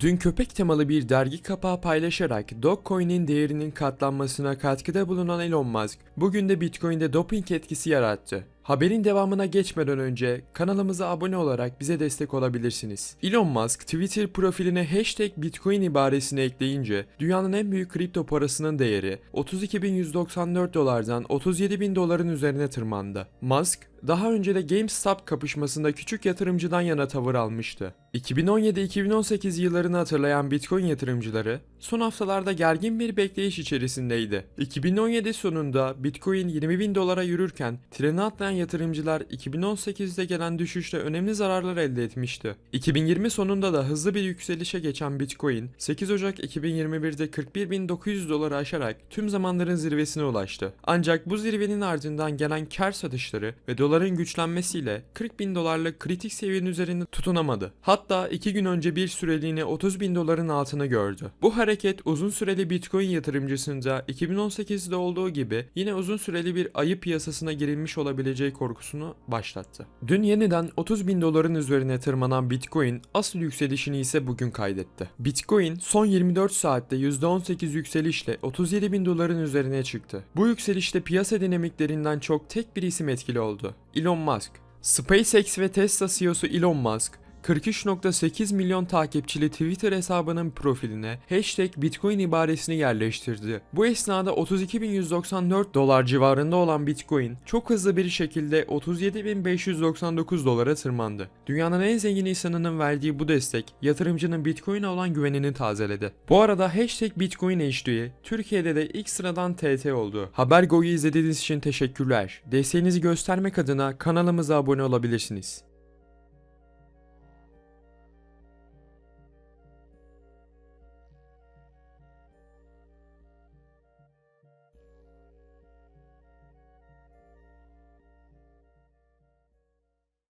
Dün köpek temalı bir dergi kapağı paylaşarak Dogecoin'in değerinin katlanmasına katkıda bulunan Elon Musk, bugün de Bitcoin'de doping etkisi yarattı. Haberin devamına geçmeden önce kanalımıza abone olarak bize destek olabilirsiniz. Elon Musk Twitter profiline hashtag Bitcoin ibaresini ekleyince dünyanın en büyük kripto parasının değeri 32.194 dolardan 37.000 doların üzerine tırmandı. Musk daha önce de GameStop kapışmasında küçük yatırımcıdan yana tavır almıştı. 2017-2018 yıllarını hatırlayan Bitcoin yatırımcıları son haftalarda gergin bir bekleyiş içerisindeydi. 2017 sonunda Bitcoin 20 bin dolara yürürken treni atlayan yatırımcılar 2018'de gelen düşüşle önemli zararlar elde etmişti. 2020 sonunda da hızlı bir yükselişe geçen Bitcoin 8 Ocak 2021'de 41.900 doları aşarak tüm zamanların zirvesine ulaştı. Ancak bu zirvenin ardından gelen kar satışları ve doların güçlenmesiyle 40 bin dolarlık kritik seviyenin üzerinde tutunamadı. Hatta 2 gün önce bir süreliğine 30 bin doların altını gördü. Bu hareket uzun süreli Bitcoin yatırımcısında 2018'de olduğu gibi yine uzun süreli bir ayı piyasasına girilmiş olabileceği korkusunu başlattı. Dün yeniden 30 bin doların üzerine tırmanan Bitcoin asıl yükselişini ise bugün kaydetti. Bitcoin son 24 saatte %18 yükselişle 37 bin doların üzerine çıktı. Bu yükselişte piyasa dinamiklerinden çok tek bir isim etkili oldu. Elon Musk. SpaceX ve Tesla CEO'su Elon Musk, 43.8 milyon takipçili Twitter hesabının profiline hashtag Bitcoin ibaresini yerleştirdi. Bu esnada 32.194 dolar civarında olan Bitcoin çok hızlı bir şekilde 37.599 dolara tırmandı. Dünyanın en zengin insanının verdiği bu destek yatırımcının Bitcoin'e olan güvenini tazeledi. Bu arada hashtag Bitcoin HD Türkiye'de de ilk sıradan TT oldu. Habergo'yu izlediğiniz için teşekkürler. Desteğinizi göstermek adına kanalımıza abone olabilirsiniz.